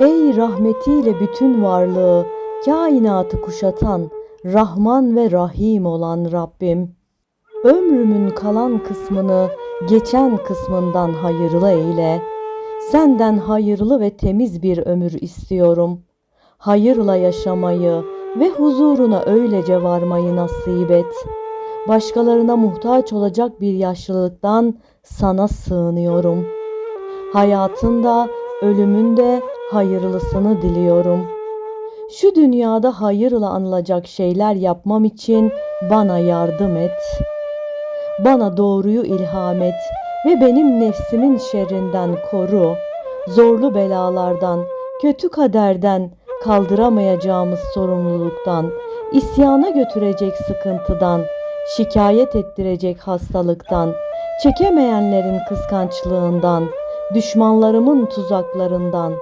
Ey rahmetiyle bütün varlığı, kainatı kuşatan, Rahman ve Rahim olan Rabbim. Ömrümün kalan kısmını geçen kısmından hayırlı eyle. Senden hayırlı ve temiz bir ömür istiyorum. Hayırla yaşamayı ve huzuruna öylece varmayı nasip et. Başkalarına muhtaç olacak bir yaşlılıktan sana sığınıyorum. Hayatında, ölümünde hayırlısını diliyorum. Şu dünyada hayırla anılacak şeyler yapmam için bana yardım et. Bana doğruyu ilham et ve benim nefsimin şerrinden koru. Zorlu belalardan, kötü kaderden, kaldıramayacağımız sorumluluktan, isyana götürecek sıkıntıdan, şikayet ettirecek hastalıktan, çekemeyenlerin kıskançlığından, düşmanlarımın tuzaklarından,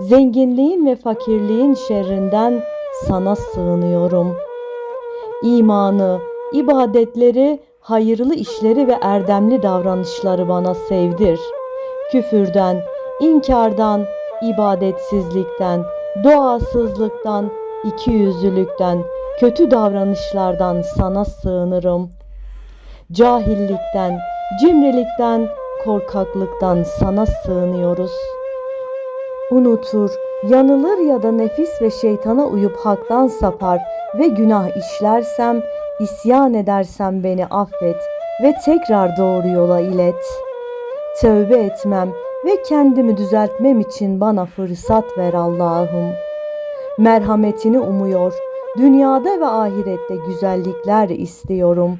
zenginliğin ve fakirliğin şerrinden sana sığınıyorum. İmanı, ibadetleri, hayırlı işleri ve erdemli davranışları bana sevdir. Küfürden, inkardan, ibadetsizlikten, duasızlıktan, ikiyüzlülükten, kötü davranışlardan sana sığınırım. Cahillikten, cimrilikten, korkaklıktan sana sığınıyoruz. Unutur, yanılır ya da nefis ve şeytana uyup haktan sapar ve günah işlersem, isyan edersem beni affet ve tekrar doğru yola ilet. Tövbe etmem ve kendimi düzeltmem için bana fırsat ver Allah'ım. Merhametini umuyor, dünyada ve ahirette güzellikler istiyorum.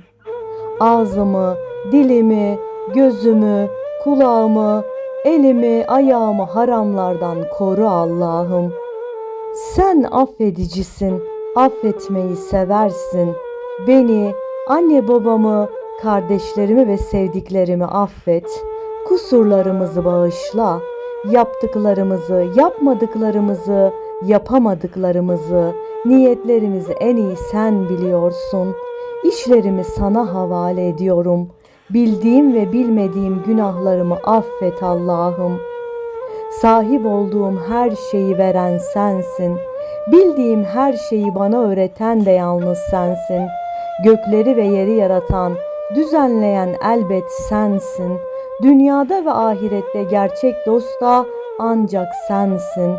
Ağzımı, dilimi, gözümü, kulağımı, elimi, ayağımı haramlardan koru Allah'ım. Sen affedicisin, affetmeyi seversin. Beni, anne babamı, kardeşlerimi ve sevdiklerimi affet. Kusurlarımızı bağışla. Yaptıklarımızı, yapmadıklarımızı, yapamadıklarımızı, niyetlerimizi en iyi sen biliyorsun. İşlerimi sana havale ediyorum. Bildiğim ve bilmediğim günahlarımı affet Allah'ım. Sahip olduğum her şeyi veren sensin. Bildiğim her şeyi bana öğreten de yalnız sensin. Gökleri ve yeri yaratan, düzenleyen elbet sensin. Dünyada ve ahirette gerçek dost da ancak sensin.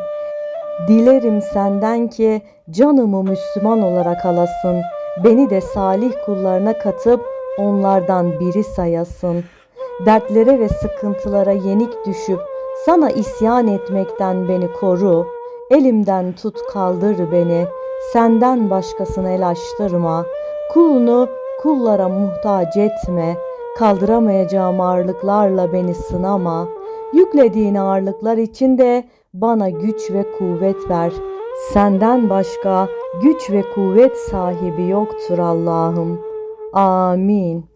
Dilerim senden ki canımı Müslüman olarak alasın. Beni de salih kullarına katıp onlardan biri sayasın. Dertlere ve sıkıntılara yenik düşüp sana isyan etmekten beni koru. Elimden tut kaldır beni. Senden başkasını el açtırma. Kulunu kullara muhtaç etme. Kaldıramayacağım ağırlıklarla beni sınama. Yüklediğin ağırlıklar içinde bana güç ve kuvvet ver. Senden başka güç ve kuvvet sahibi yoktur Allah'ım. Amin.